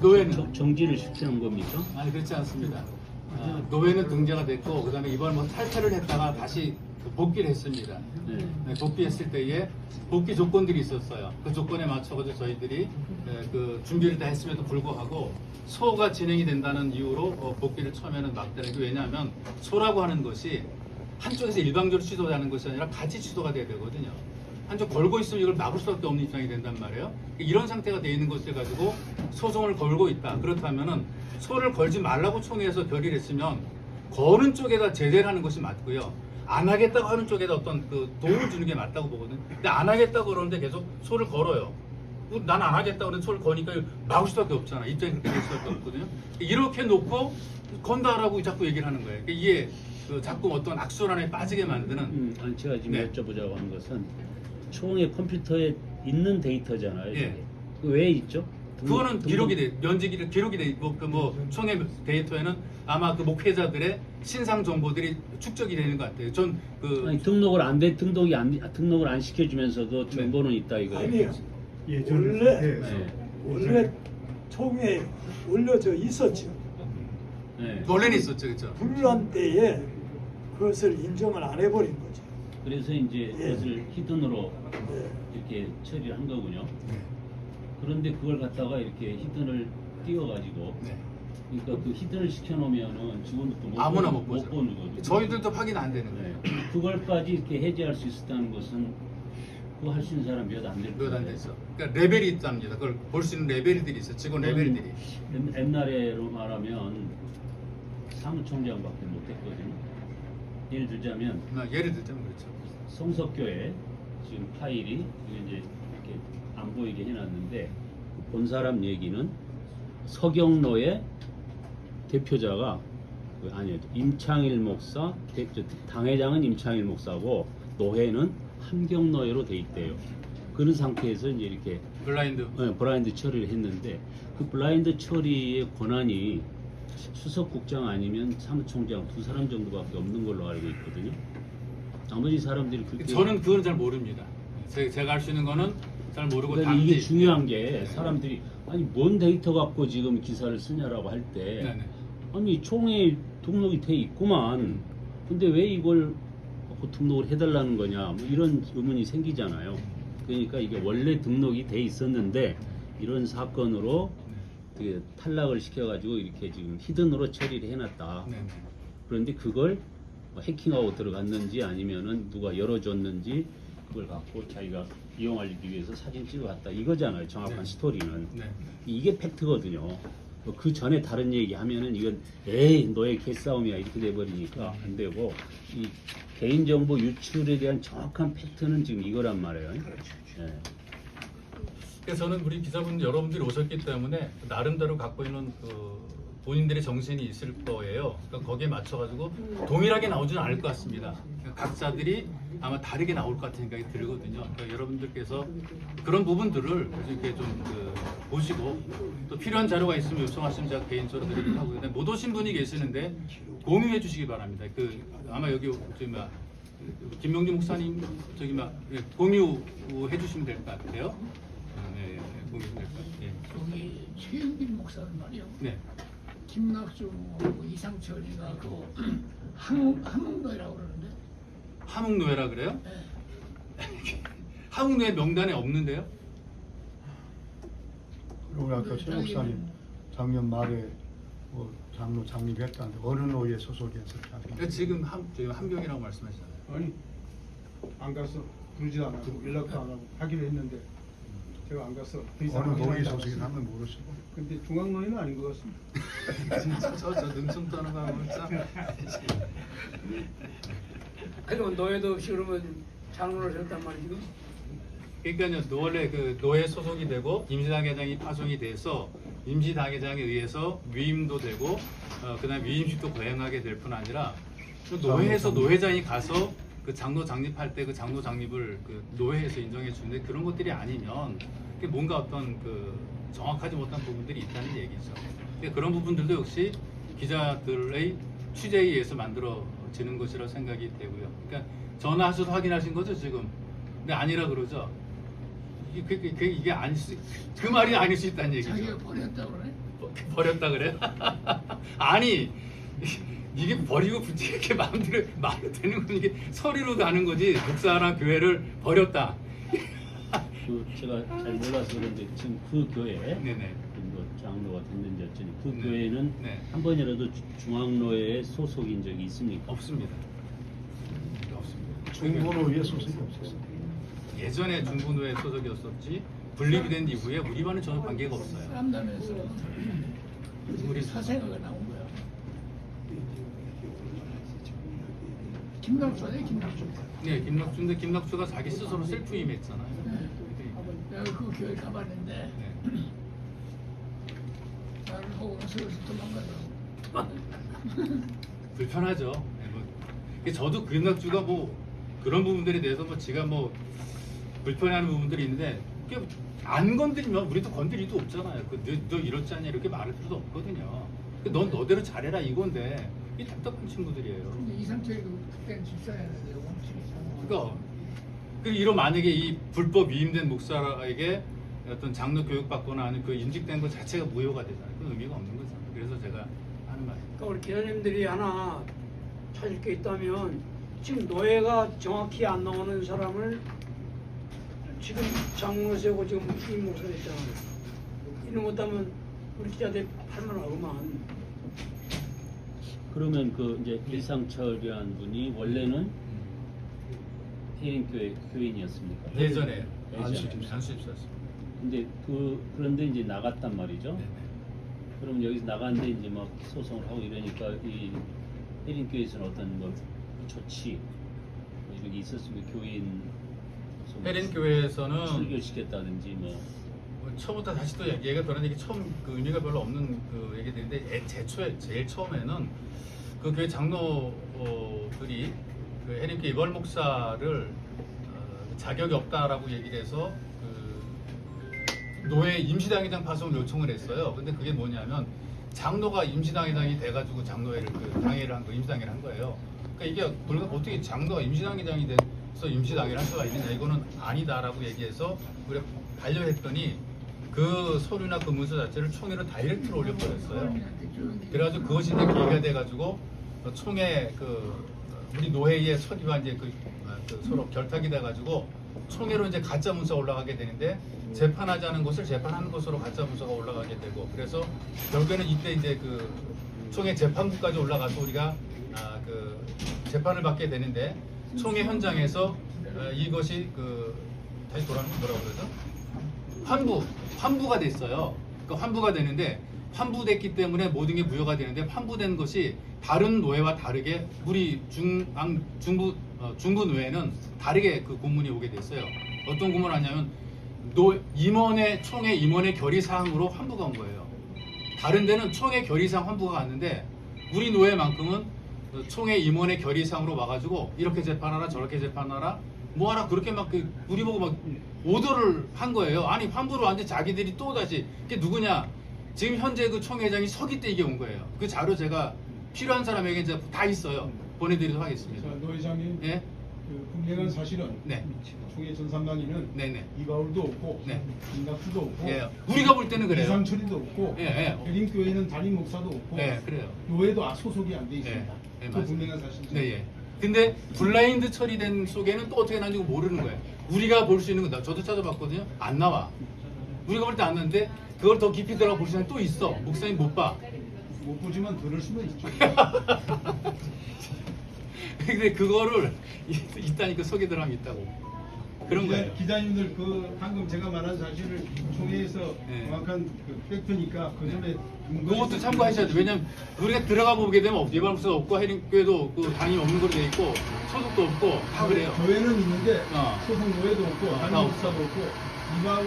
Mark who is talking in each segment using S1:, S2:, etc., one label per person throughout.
S1: 노예는
S2: 정- 정지를 시키는 겁니까?
S1: 아니 그렇지 않습니다. 아, 노예는 등재가 됐고 그다음에 이번 뭐 탈퇴를 했다가 다시 그 복귀를 했습니다.
S2: 네.
S1: 네, 복귀했을 때에 복귀 조건들이 있었어요. 그 조건에 맞춰가지고 저희들이 에, 그 준비를 다 했음에도 불구하고 소가 진행이 된다는 이유로 어, 복귀를 처음에는 막대는 게 왜냐하면 소라고 하는 것이 한쪽에서 일방적으로 취소하는 것이 아니라 같이 취소가 돼야 되거든요. 한쪽 걸고 있으면 이걸 막을 수밖에 없는 입장이 된단 말이에요. 이런 상태가 돼 있는 것을 가지고 소송을 걸고 있다. 그렇다면은 소를 걸지 말라고 총회에서 결의를 했으면 거는 쪽에다 제재를 하는 것이 맞고요. 안 하겠다고 하는 쪽에다 어떤 그 도움을 주는 게 맞다고 보거든요. 근데 안 하겠다고 그러는데 계속 소를 걸어요. 난 안 하겠다고 그러는데 소를 거니까 막을 수밖에 없잖아. 입장이 그렇게 될 수밖에 없거든요. 이렇게 놓고 건다라고 자꾸 얘기를 하는 거예요. 그러니까 이게 그 자꾸 어떤 악순환에 빠지게 만드는
S2: 음, 아니 제가 지금
S1: 네.
S2: 여쭤보자고 하는 것은 총의 컴퓨터에 있는 데이터잖아요.
S1: 예.
S2: 그왜 있죠? 등-
S1: 그거는
S2: 등록-
S1: 기록이 돼 면지 기록 기록이 돼 있고 그뭐 총회 데이터에는 아마 그 목회자들의 신상 정보들이 축적이 되는 것 같아요. 전그
S2: 등록을 안 돼 등록이 안 등록을 안 시켜주면서도
S1: 네.
S2: 정보는 있다 이거예요.
S3: 아니에요.
S4: 예,
S3: 원래
S4: 예,
S2: 네.
S3: 원래 총회에 올려져 있었죠.
S2: 네.
S1: 원래는 있었죠, 그렇죠?
S3: 분란 때에 그것을 인정을 안 해버린 거죠.
S2: 그래서 이제
S3: 예.
S2: 그것을 히든으로
S3: 예.
S2: 이렇게 처리를 한 거군요.
S1: 네.
S2: 그런데 그걸 갖다가 이렇게 히든을 띄워가지고
S1: 네.
S2: 그러니까 그 히든을 시켜놓으면은 직원들도 못
S1: 아무나
S2: 보는-
S1: 못 보죠.
S2: 보는 거죠.
S1: 저희들도 확인 안 되는 거예요.
S2: 네. 그걸까지 이렇게 해제할 수 있었다는 것은 그거 할 수 있는 사람 몇 안 될
S1: 몇안
S2: 텐데.
S1: 됐어. 그러니까 레벨이 있답니다. 그걸 볼 수 있는 레벨들이 있어. 직원 레벨들이.
S2: 옛- 옛날에로 말하면 사무총장밖에 못했거든요. 예를 들자면
S1: 아, 예를 들자면 그렇죠.
S2: 성석교회 지금 파일이 이제 이렇게 안 보이게 해놨는데 본 사람 얘기는 서경로의 대표자가 그 아니요 임창일 목사 당회장은 임창일 목사고 노회는 함경노회로 돼 있대요. 그런 상태에서 이제 이렇게
S1: 블라인드.
S2: 네, 블라인드 처리를 했는데 그 블라인드 처리의 권한이 수석국장 아니면 사무총장 두 사람 정도밖에 없는 걸로 알고 있거든요. 나머지 사람들이 그렇게
S1: 저는 그건 잘 모릅니다. 제- 제가 알수 있는 거는 잘 모르고
S2: 그러니까
S1: 단지
S2: 이게 중요한 게
S1: 네.
S2: 사람들이 아니 뭔 데이터 갖고 지금 기사를 쓰냐라고 할 때
S1: 네 네.
S2: 아니 총에 등록이 돼 있구만 근데 왜 이걸 그 등록을 해달라는 거냐 뭐 이런 의문이 생기잖아요 그러니까 이게 원래 등록이 돼 있었는데 이런 사건으로 그 탈락을 시켜가지고 이렇게 지금 히든으로 처리를 해놨다
S1: 네네.
S2: 그런데 그걸 뭐 해킹하고 들어갔는지 아니면은 누가 열어줬는지 그걸 갖고 자기가 이용하기 위해서 사진 찍어갔다 이거잖아요 정확한
S1: 네.
S2: 스토리는
S1: 네.
S2: 이게 팩트거든요 그 전에 다른 얘기 하면은 이건 에이 너의 개싸움이야 이렇게 돼버리니까 안 되고 이 개인정보 유출에 대한 정확한 팩트는 지금 이거란 말이에요 예.
S1: 그래서 저는 우리 기자분 여러분들이 오셨기 때문에 나름대로 갖고 있는 그 본인들의 정신이 있을 거예요. 그러니까 거기에 맞춰가지고 동일하게 나오지는 않을 것 같습니다. 그러니까 각자들이 아마 다르게 나올 것 같은 생각이 들거든요. 그러니까 여러분들께서 그런 부분들을 이렇게 좀 그, 보시고 또 필요한 자료가 있으면 요청하시면 제가 개인적으로 드리기도 하고 근데 못 오신 분이 계시는데 공유해 주시기 바랍니다. 그 아마 여기 저기 막 김명주 목사님 저기 막 예, 공유해 주시면 될 것 같아요. 아, 네, 네, 공유해 될것 같아요. 예.
S5: 최영빈 목사는 말이요.
S1: 네.
S5: 김낙주하고 이상철이가 그 함, 함흥도이라고 그러는데
S1: 함흥노예라 그래요?
S5: 예.
S1: 함흥노예 명단에 없는데요?
S4: 그리고 아까 최 목사님 작년 말에 뭐 장로 장립했다는데 어느 노예 소속이었을지
S1: 그러니까 지금 함 지금 함경이라고 말씀하시잖아요.
S4: 아니 안 가서 부르지 않고 연락도 안 하고 하기로 했는데 제가 안 가서 그 이상
S6: 어느 소속인
S4: 않았어요.
S6: 하면 모르시고
S4: 근데 중앙노예는 아닌 것 같습니다.
S1: 진짜 저저 능청 떠는 거 하면 진짜
S7: 그러면 노예도 없이 그러면 장로를 했단 말이지.
S1: 그러니까요 원래 그 노예 소속이 되고 임시당회장이 파송이 돼서 임시당회장에 의해서 위임도 되고 어, 그다음 에 위임식도 거행하게 될 뿐 아니라 그 노회에서 노회장이 가서 그 장로 장립할 때 그 장로 장립을 그 노회에서 인정해 주는데 그런 것들이 아니면 뭔가 어떤 그 정확하지 못한 부분들이 있다는 얘기죠. 근데 그런 부분들도 역시 기자들의 취재에 의해서 만들어지는 것이라고 생각이 되고요. 그러니까 전화하셔서 확인하신 거죠 지금? 근데 아니라 그러죠. 이게, 그, 그, 그, 이게 아닐 수, 그 말이 아닐 수 있다는 얘기죠.
S5: 자기가 보냈다고 그래.
S1: 버렸다 그래? 아니 이게 버리고 이렇게 마음대로 말이 되는 건 이게 서류로 가는 거지 목사랑 교회를 버렸다.
S2: 그 제가 잘 몰라서 그런데 지금 그 교회
S1: 네네.
S2: 뭐 장로가 됐는지 어쩌니 그
S1: 네.
S2: 교회는
S1: 네.
S2: 한 번이라도 주- 중앙로에 소속인 적이 있습니까?
S1: 없습니다. 없습니다.
S4: 중고노예 소속이 없었어요.
S1: 예전에 중군노에 소속이었었지 분립이 된 이후에 우리와는 전혀 관계가 없어요.
S5: 쌈담에서
S1: 우리
S5: 사생아가 나온 김낙수네 김낙수.
S1: 네, 김낙수인데 김낙수가 자기 스스로 셀프 임했잖아요.
S5: 네. 내가 그 교회 가봤는데
S1: 네.
S5: 나를 보고 슬슬 도망가더라고.
S1: 불편하죠. 네, 뭐. 저도 김낙주가 뭐 그런 부분들에 대해서 뭐 지가 뭐 불편해하는 부분들이 있는데 안 건드리면 우리도 건드릴 일도 없잖아요. 그, 너, 너 이렇지 않냐 이렇게 말할 필요도 없거든요. 그넌 너대로 잘해라 이건데 이 답답한 친구들이에요.
S5: 근데 이상철이도 그때는 집사였는데 원칙이
S1: 그러니까 그 이런 만약에 이 불법 위임된 목사에게 어떤 장로 교육 받거나 하는 그 인직된 것 자체가 무효가 되잖아요. 그 의미가 없는 거잖아요. 그래서 제가 하는 말이에요.
S7: 그러니까 우리 기자님들이 하나 찾을 게 있다면 지금 노예가 정확히 안 나오는 사람을 지금 장로 세고 지금 주임 목사 했잖아요. 이런 것 하면 우리 기자들 할만하구만.
S2: 그러면 그 이제 이상철이라는 분이 원래는 해인교회 교인이었습니까?
S1: 예전에
S2: 예전에.
S1: 안수집사였습니다.
S2: 근데 그 그런데 이제 나갔단 말이죠.
S1: 네네.
S2: 그럼 여기서 나갔는데 이제 막 소송을 하고 이러니까 이 해린교회에서는 어떤 뭐 조치 뭐 이런 게 있었습니까? 교인
S1: 헤린 교회에서는
S2: 출교시켰다든지
S1: 뭐뭐 처음부터 다시 또 얘기가 변하는 게 처음 그 의미가 별로 없는 그 얘기들인데 애- 제초에 제일 처음에는 그 교회 장로들이 그 헤린교회 이벌 목사를 어, 자격이 없다라고 얘기를 해서 그 노예 임시당회장 파송을 요청을 했어요. 근데 그게 뭐냐면 장로가 임시당회장이 돼가지고 장로회를 그 당회를 한 거, 임시당회를 한 거예요. 그러니까 이게 불가 어떻게 장로가 임시당회장이 돼서 임시당회를 할 수가 있느냐 이거는 아니다라고 얘기해서 우리가 반려했더니 그 서류나 그 문서 자체를 총회로 다이렉트로 올려버렸어요. 그래가지고 그것이 이제 계기가 돼가지고 총회 그 우리 노회의 서기와 이제 그, 아, 그 서로 결탁이 돼가지고 총회로 이제 가짜 문서가 올라가게 되는데 재판하지 않은 것을 재판하는 것으로 가짜 문서가 올라가게 되고 그래서 결국에는 이때 이제 그 총회 재판부까지 올라가서 우리가 아, 그 재판을 받게 되는데 총회 현장에서 어, 이것이 그 다시 돌아오면 뭐라고 그러죠? 환부, 환부가 됐어요. 그러니까 환부가 되는데 환부됐기 때문에 모든 게 무효가 되는데 환부된 것이 다른 노예와 다르게 우리 중앙 중부 어, 중부 노예는 다르게 그 공문이 오게 됐어요. 어떤 공문 하냐면 노 임원의 총회 임원의 결의 사항으로 환부가 온 거예요. 다른 데는 총회 결의상 환부가 갔는데 우리 노예만큼은 그 총회 임원의 결의상으로 와가지고 이렇게 재판하라 저렇게 재판하라 뭐하라 그렇게 막 그 우리 보고 막 오더를 한 거예요. 아니 환부를 완전 자기들이 또 다시 그게 누구냐? 지금 현재 그 총회장이 서기 때 이게 온 거예요. 그 자료 제가 필요한 사람에게 이제 다 있어요. 보내드리도록 하겠습니다.
S6: 자, 노 회장님,
S1: 예,
S6: 그 분명한 사실은
S1: 네,
S6: 총회 전산단위는
S1: 네, 네.
S6: 이가울도 없고
S1: 네.
S6: 김낙수도 없고
S1: 예, 우리가 볼 때는 그래요.
S6: 이상철이도 없고
S1: 예, 예.
S6: 대림교회는 담임 목사도 없고
S1: 네, 그래요.
S6: 노예도 아- 소속이 안 돼 있습니다.
S1: 네, 네,
S6: 그
S1: 맞아요.
S6: 분명한 사실이죠.
S1: 네, 예. 근데 블라인드 처리된 속에는 또 어떻게 나는지 모르는 거예요. 우리가 볼 수 있는 거다. 저도 찾아봤거든요. 안 나와. 우리가 볼 때 안 나는데 그걸 더 깊이 들어가 볼 시간이 또 있어. 목사님 못 봐.
S6: 못 보지만 들을 수는 있죠.
S1: 근데 그거를 이- 있다니까 속에 들어가면 있다고. 그런 거예요.
S6: 기자님들 그 방금 제가 말한 사실을 총회에서
S1: 네.
S6: 정확한 그 팩트니까 그 점에
S1: 그것도 참고하셔야 돼요. 왜냐면 우리가 들어가 보게 되면 예방수가 없고 해링교회도 없고 당이 없는 걸로 돼 있고 소속도 없고 다 그래요.
S6: 교회는 있는데
S1: 어.
S6: 소속 노예도 없고
S1: 어, 다
S6: 담임
S1: 없어.
S6: 목사도 없고 이마을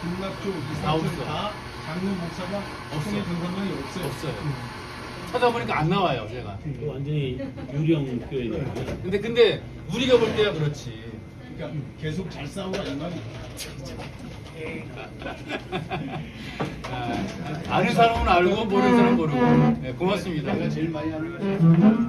S6: 김낙조
S1: 다
S6: 이상철
S1: 없어.
S6: 다 장로 목사가
S1: 없어.
S6: 총회 전산단이 없어요.
S1: 없어요. 찾아보니까 안 나와요, 제가.
S2: 그 완전히 유령 교회네요.
S1: 근데 근데 우리가 볼 때야 그렇지.
S6: 그러니까 계속 잘 싸우라 이 말이에요.
S1: 아, 아는 사람은 알고 모르는 사람은 모르고. 네, 고맙습니다.
S4: 제가 제일 많이 하는 건